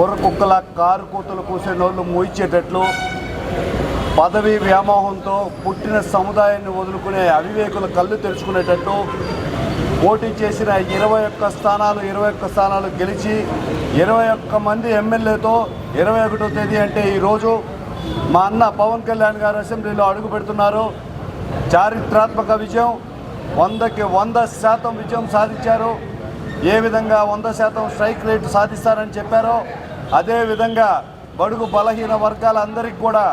ఊర కుక్కల కారు కూతలు కూసే నోళ్ళు మూయించేటట్లు పదవి వ్యామోహంతో పుట్టిన సముదాయాన్ని వదులుకునే అవివేకుల కళ్ళు తెరుచుకునేటట్టు పోటీ చేసిన ఇరవై ఒక్క స్థానాలు ఇరవై ఒక్క స్థానాలు గెలిచి ఇరవై ఒక్క మంది ఎమ్మెల్యేతో ఇరవై ఒకటో తేదీ అంటే ఈరోజు మా అన్న పవన్ కళ్యాణ్ గారు అసెంబ్లీలో అడుగు పెడుతున్నారు. చారిత్రాత్మక విజయం వందకి వంద శాతం విజయం సాధించారు. ఏ విధంగా వంద శాతం స్ట్రైక్ రేటు సాధిస్తారని చెప్పారో అదేవిధంగా బడుగు బలహీన వర్గాలందరికీ కూడా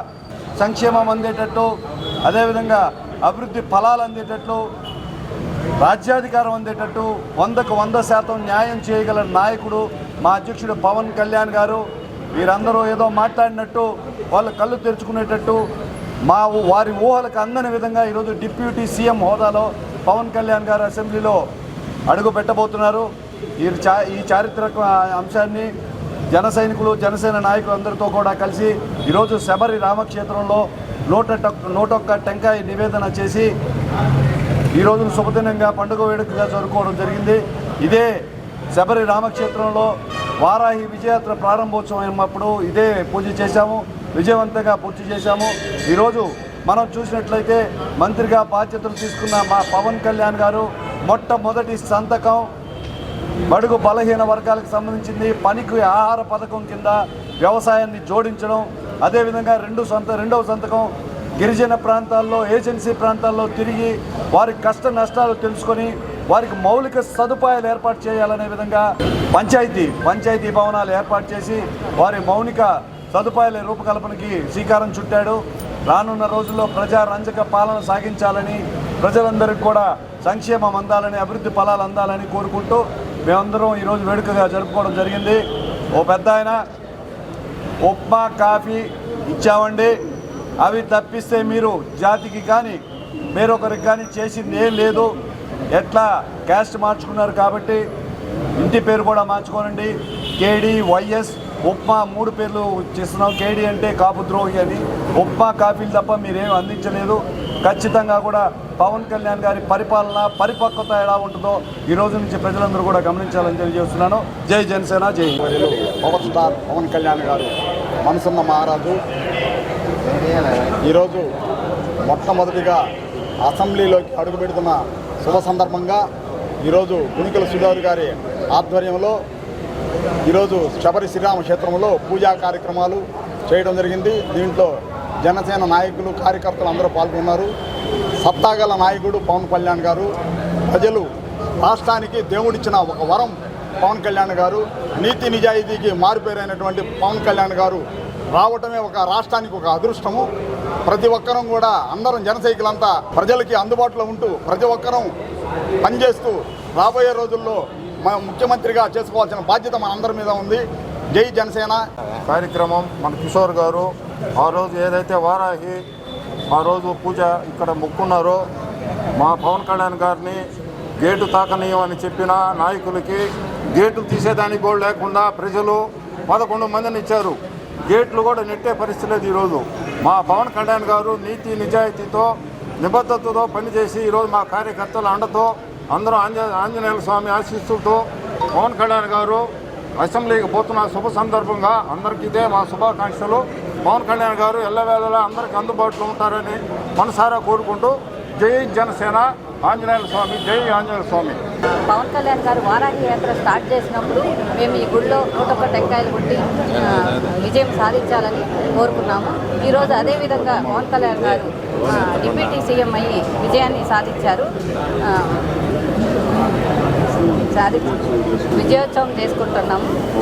సంక్షేమం అందేటట్టు అదేవిధంగా అభివృద్ధి ఫలాలు అందేటట్లు రాజ్యాధికారం అందేటట్టు వందకు వంద శాతం న్యాయం చేయగల నాయకుడు మా అధ్యక్షుడు పవన్ కళ్యాణ్ గారు. వీరందరూ ఏదో మాట్లాడినట్టు వాళ్ళ కళ్ళు తెరుచుకునేటట్టు మా వారి ఊహలకు అందని విధంగా ఈరోజు డిప్యూటీ సీఎం హోదాలో పవన్ కళ్యాణ్ గారు అసెంబ్లీలో అడుగు పెట్టబోతున్నారు ఈ చా ఈ చారిత్రక అంశాన్ని జన సైనికులు జనసేన నాయకులు అందరితో కూడా కలిసి ఈరోజు శబరి రామక్షేత్రంలో నూట నూటొక్క టెంకాయ నివేదన చేసి ఈరోజు శుభదినంగా పండుగ వేడుకగా జరుపుకోవడం జరిగింది. ఇదే శబరి రామక్షేత్రంలో వారాహి విజయాత్ర ప్రారంభోత్సవం అయినప్పుడు ఇదే పూజ చేశాము విజయవంతంగా పూర్తి చేశాము. ఈరోజు మనం చూసినట్లయితే మంత్రిగా బాధ్యతలు తీసుకున్న మా పవన్ కళ్యాణ్ గారు మొట్టమొదటి సంతకం బడుగు బలహీన వర్గాలకు సంబంధించింది పనికి ఆహార పథకం కింద వ్యవసాయాన్ని జోడించడం అదేవిధంగా రెండు సొంత రెండవ సంతకం గిరిజన ప్రాంతాల్లో ఏజెన్సీ ప్రాంతాల్లో తిరిగి వారి కష్ట నష్టాలు తెలుసుకొని వారికి మౌలిక సదుపాయాలు ఏర్పాటు చేయాలనే విధంగా పంచాయతీ పంచాయతీ భవనాలు ఏర్పాటు చేసి వారి మౌలిక సదుపాయాల రూపకల్పనకి శ్రీకారం చుట్టాడు. రానున్న రోజుల్లో ప్రజా రంజక పాలన సాగించాలని ప్రజలందరికీ కూడా సంక్షేమం అందాలని అభివృద్ధి ఫలాలు అందాలని కోరుకుంటూ మేమందరం ఈరోజు వేడుకగా జరుపుకోవడం జరిగింది. ఓ పెద్ద ఆయన ఉప్మా కాఫీ ఇచ్చామండి. అవి తప్పిస్తే మీరు జాతికి కానీ వేరొకరికి కానీ చేసింది ఏం లేదు. ఎట్లా క్యాస్ట్ మార్చుకున్నారు కాబట్టి ఇంటి పేరు కూడా మార్చుకోనండి. కేడీ వైఎస్ ఉప్మా మూడు పేర్లు చేస్తున్నాం. కేడీ అంటే కాపు ద్రోహి అని. ఉప్మా కాఫీలు తప్ప మీరేం అందించలేదు. ఖచ్చితంగా కూడా పవన్ కళ్యాణ్ గారి పరిపాలన పరిపక్వత ఎలా ఉంటుందో ఈ రోజు నుంచి ప్రజలందరూ కూడా గమనించాలని తెలియజేస్తున్నాను. జై జనసేన జై పవర్ స్టార్ పవన్ కళ్యాణ్ గారు మనసున్న మహారాజు. ఈరోజు మొట్టమొదటిగా అసెంబ్లీలోకి అడుగుపెడుతున్న శుభ సందర్భంగా ఈరోజు గుణికల సుధారు గారి ఆధ్వర్యంలో ఈరోజు శబరి శ్రీరామ క్షేత్రంలో పూజా కార్యక్రమాలు చేయడం జరిగింది. దీంట్లో జనసేన నాయకులు కార్యకర్తలు అందరూ పాల్గొన్నారు. సత్తాగల నాయకుడు పవన్ కళ్యాణ్ గారు ప్రజలు రాష్ట్రానికి దేవుడిచ్చిన ఒక వరం పవన్ కళ్యాణ్ గారు నీతి నిజాయితీకి మారుపేరైనటువంటి పవన్ కళ్యాణ్ గారు రావటమే ఒక రాష్ట్రానికి ఒక అదృష్టము. ప్రతి ఒక్కరం కూడా అందరం జనసైకులంతా ప్రజలకి అందుబాటులో ఉంటూ ప్రతి ఒక్కరం పనిచేస్తూ రాబోయే రోజుల్లో మన ముఖ్యమంత్రిగా చేసుకోవాల్సిన బాధ్యత మన అందరి మీద ఉంది. జై జనసేన. కార్యక్రమం మన కిషోర్ గారు ఆ రోజు ఏదైతే వారాహి ఆ రోజు పూజ ఇక్కడ మొక్కున్నారో మా పవన్ కళ్యాణ్ గారిని గేటు తాకనీయమని చెప్పిన నాయకులకి గేటు తీసేదానికి కూడా లేకుండా ప్రజలు పదకొండు మందిని ఇచ్చారు. గేట్లు కూడా నెట్టే పరిస్థితి లేదు ఈరోజు. మా పవన్ కళ్యాణ్ గారు నీతి నిజాయితీతో నిబద్ధతతో పనిచేసి ఈరోజు మా కార్యకర్తల అండతో అందరూ ఆంజ ఆంజనేయుల స్వామి ఆశీస్సులతో పవన్ కళ్యాణ్ గారు అసెంబ్లీకి పోతున్న శుభ సందర్భంగా అందరికీ ఇదే మా శుభాకాంక్షలు. పవన్ కళ్యాణ్ గారు ఎల్లవేళలా అందరికీ అందుబాటులో ఉంటారని మనసారా కోరుకుంటూ జై జనసేన ఆంజనేయ స్వామి జై ఆంజనేయ స్వామి. పవన్ కళ్యాణ్ గారు వారాహి యాత్ర స్టార్ట్ చేసినప్పుడు మేము ఈ గుడిలో నూట ఒక్క టెంకాయలు కొట్టి విజయం సాధించాలని కోరుకున్నాము. ఈరోజు అదేవిధంగా పవన్ కళ్యాణ్ గారు డిప్యూటీ సీఎం అయ్యి విజయాన్ని సాధించారు. సాధించ సాధించి విజయోత్సవం చేసుకుంటున్నాము.